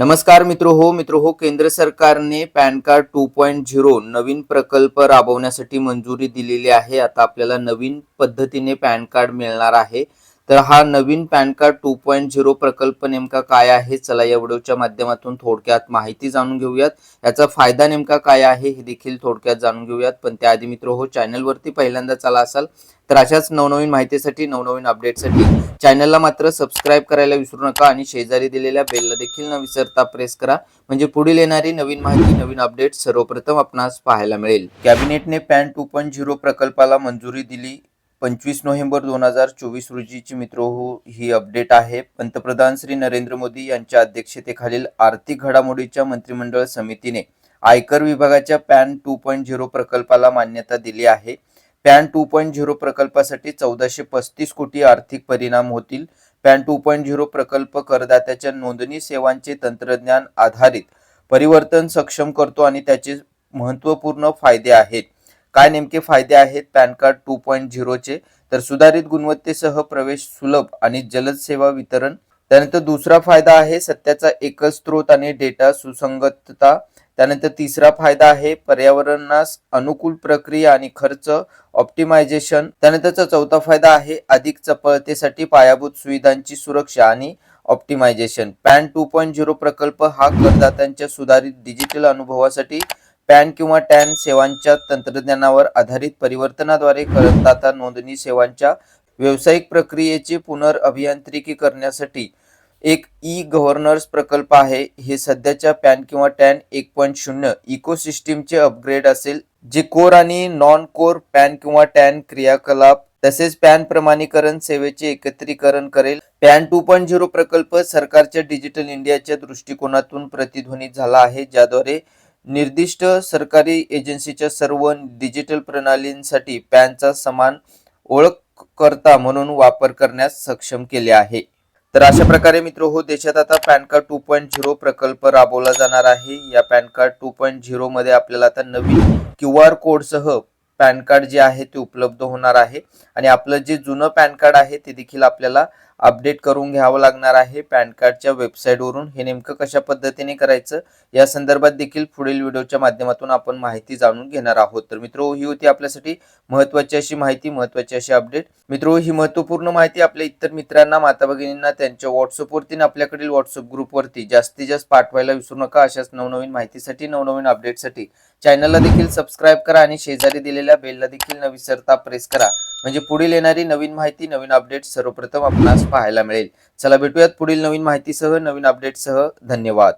नमस्कार मित्र हो मित्र हो केंद्र सरकारने PAN card two point zero नवीन प्रकल्प राबवण्यासाठी मंजुरी दिलेली आहे. आता आपल्याला नवीन पद्धतीने पॅन कार्ड मिळणार आहे. तर हा नवीन PAN card two point zero प्रकल्प नेमका काय आहे? चला या व्हिडिओच्या माध्यमातून थोडक्यात माहिती जाणून घेऊयात. याचा फायदा नेमका काय आहे हे देखील थोडक्यात जाणून घेऊयात. पण त्याआधी मित्र हो चॅनलवरती पहिल्यांदा चला असाल तर अशाच नवनवीन माहितीसाठी नवनवीन अपडेटसाठी चॅनलला मात्र सबस्क्राईब करायला विसरू नका आणि शेजारी दिलेल्या बेलला देखील न विसरता प्रेस करा. म्हणजे पुढील येणारी नवीन माहिती नवीन अपडेट सर्वप्रथम आपणास पाहायला मिळेल. कॅबिनेटने पॅन टू पॉईंट झिरो प्रकल्पाला मंजुरी दिली. पंचवीस नोव्हेंबर दोन हजार चोवीस रोजीची मित्र हो ही अपडेट आहे. पंतप्रधान श्री नरेंद्र मोदी यांच्या अध्यक्षतेखालील आर्थिक घडामोडीच्या मंत्रिमंडळ समितीने आयकर विभागाच्या पॅन टू पॉईंट झिरो प्रकल्पाला मान्यता दिली आहे. पॅन टू पॉईंट झिरो प्रकल्पासाठी चौदाशे पस्तीस कोटी आर्थिक परिणाम होतील. पॅन टू पॉईंट झिरो प्रकल्प करदात्याच्या नोंदणी सेवांचे तंत्रज्ञान आधारित परिवर्तन सक्षम करतो आणि त्याचे महत्त्वपूर्ण फायदे आहेत. काय नेमके फायदे आहेत पॅन कार्ड टू पॉईंट झिरोचे तर सुधारित गुणवत्तेसह प्रवेश सुलभ आणि जलद सेवा वितरण. त्यानंतर दुसरा फायदा आहे सत्याचा एकच स्रोत आणि डेटा सुसंगतता. त्यानंतर तिसरा फायदा आहे पर्यावरणास अनुकूल प्रक्रिया आणि खर्च ऑप्टिमायझेशन. त्यानंतरचा चौथा फायदा आहे अधिक चपळतेसाठी पायाभूत सुविधांची सुरक्षा आणि optimisation. PAN two point zero प्रकल्प हा करदात्यांच्या सुधारित डिजिटल अनुभवासाठी पॅन किंवा टॅन सेवांच्या तंत्रज्ञानावर आधारित परिवर्तनाद्वारे करदाता नोंदणी सेवांच्या व्यावसायिक प्रक्रियेचे पुनर्अभियांत्रिकी करण्यासाठी एक ई गव्हर्नर्स प्रकल्प आहे. हे सध्याच्या पॅन किंवा टॅन एक पॉईंट शून्य इकोसिस्टीमचे अपग्रेड असेल जे कोर आणि नॉन कोर पॅन किंवा टॅन क्रियाकलाप तसेच पॅन प्रमाणीकरण सेवेचे एकत्रीकरण करेल. पॅन टू पॉईंट झिरो प्रकल्प सरकारच्या डिजिटल इंडियाच्या दृष्टिकोनातून प्रतिध्वनित झाला आहे ज्याद्वारे निर्दिष्ट सरकारी एजन्सीच्या सर्व डिजिटल प्रणालींसाठी पॅनचा समान ओळखकर्ता म्हणून वापर करण्यास सक्षम केले आहे. तर अशा प्रकारे मित्र हो देशात आता PAN card two point zero प्रकल्प राबवला जाणार आहे. या PAN card two point zero मध्ये आपल्याला आता नवीन क्यू आर कोडसह पॅन कार्ड जे आहे ते उपलब्ध होणार आहे. आणि आपलं जे जुनं पॅन कार्ड आहे ते देखील आपल्याला अपडेट करून घ्यावं लागणार आहे. पॅन कार्डच्या वेबसाईटवरून हे नेमकं कशा पद्धतीने करायचं? या संदर्भात देखील पुढील व्हिडिओच्या माध्यमातून आपण माहिती जाणून घेणार आहोत. तर मित्र ही होती आपल्यासाठी महत्वाची अशी माहिती महत्वाची अशी अपडेट मित्र ही महत्त्वपूर्ण माहिती आपल्या इतर मित्रांना माता भगिनींना त्यांच्या व्हॉट्सअपवरती आपल्याकडील व्हॉट्सअप ग्रुपवरती जास्तीत जास्त पाठवायला विसरू नका. अशाच नवनवीन माहितीसाठी नवनवीन अपडेटसाठी चॅनलला देखील सबस्क्राईब करा आणि शेजारी दिलेल्या बेलला देखील न विसरता प्रेस करा. म्हणजे पुढील येणारी नवीन माहिती नवीन अपडेट सर्वप्रथम आपणास पाहायला मिळेल. चला भेटूयात पुढील नवीन माहितीसह नवीन अपडेटसह धन्यवाद.